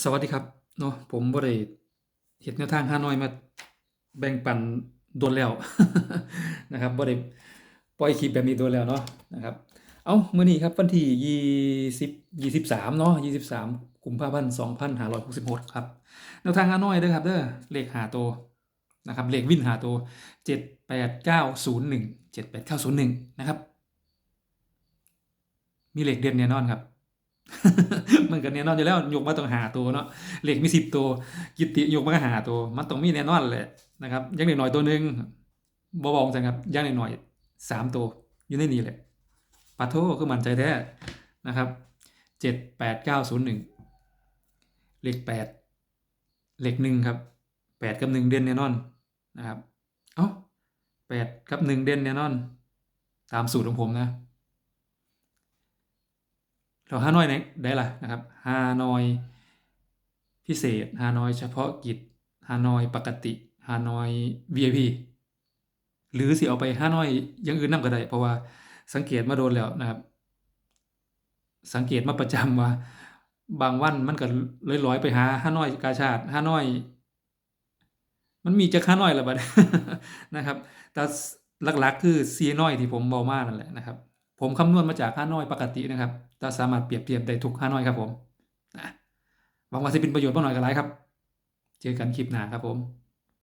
สวัสดีครับเนาะผมบ่ได้เฮ็ดแนวทางฮานอยมาแบ่งปันโดนแล้วนะครับบ่ได้ปล่อยคลิปแบบนี้โดนแล้วเนาะนะครับ เอ้ามื้อนี้ครับวันที่20 23เนาะ23กุมภาพันธ์2566ครับแนวทางฮานอยเด้อครับเด้อเลข5ตัวนะครับเลขวิน5ตัว78901 78901นะครับ มีเลขเด่นแน่นอนครับ มันก็แน่นอนอยู่แล้วยกมาต้องหาตัวเนาะเหลขมีสิบตัว กิตติยกมาก็หาตัว มันต้องมีแน่นอนแหละนะครับยังหน้อยตัวหนึ่งบ่บอกจังครับยังหน้อยสามตัวอยู่ในนี้แหละปาโทคือมันใจแท้นะครับเจ็ดแปดเก้าศูนย์หนึ่งเหลขแปดเหลขหนึ่งครับแปดกับหนึ่งเด่นแน่นอนนะครับ เอ้าแปดกับหนึ่งเด่นแน่นอน ตามสูตรของผมนะ เราฮานอยไหนได้ล่ะนะครับฮานอยพิเศษฮานอยเฉพาะกิจฮานอยปกติฮานอย VIP หรือสิเอาไปฮานอยยังอื่นนำก็ได้ เพราะว่าสังเกตมาโดนแล้วนะครับ สังเกตมาประจำว่า บางวันมันก็ลอยๆไปหาฮานอยกาชาดฮานอย มันมีจักฮานอยละบัดนะครับ แต่หลักๆ คือซีน้อยที่ผมเว้ามานั่นแหละนะครับ ผมคำนวณมาจากค่าน้อยปกตินะครับแต่สามารถเปรียบเทียบได้ทุกค่าน้อยครับผมหวังว่าจะเป็นประโยชน์บ้างหน่อยก็หลายครับ เจอกันคลิปหน้าครับผม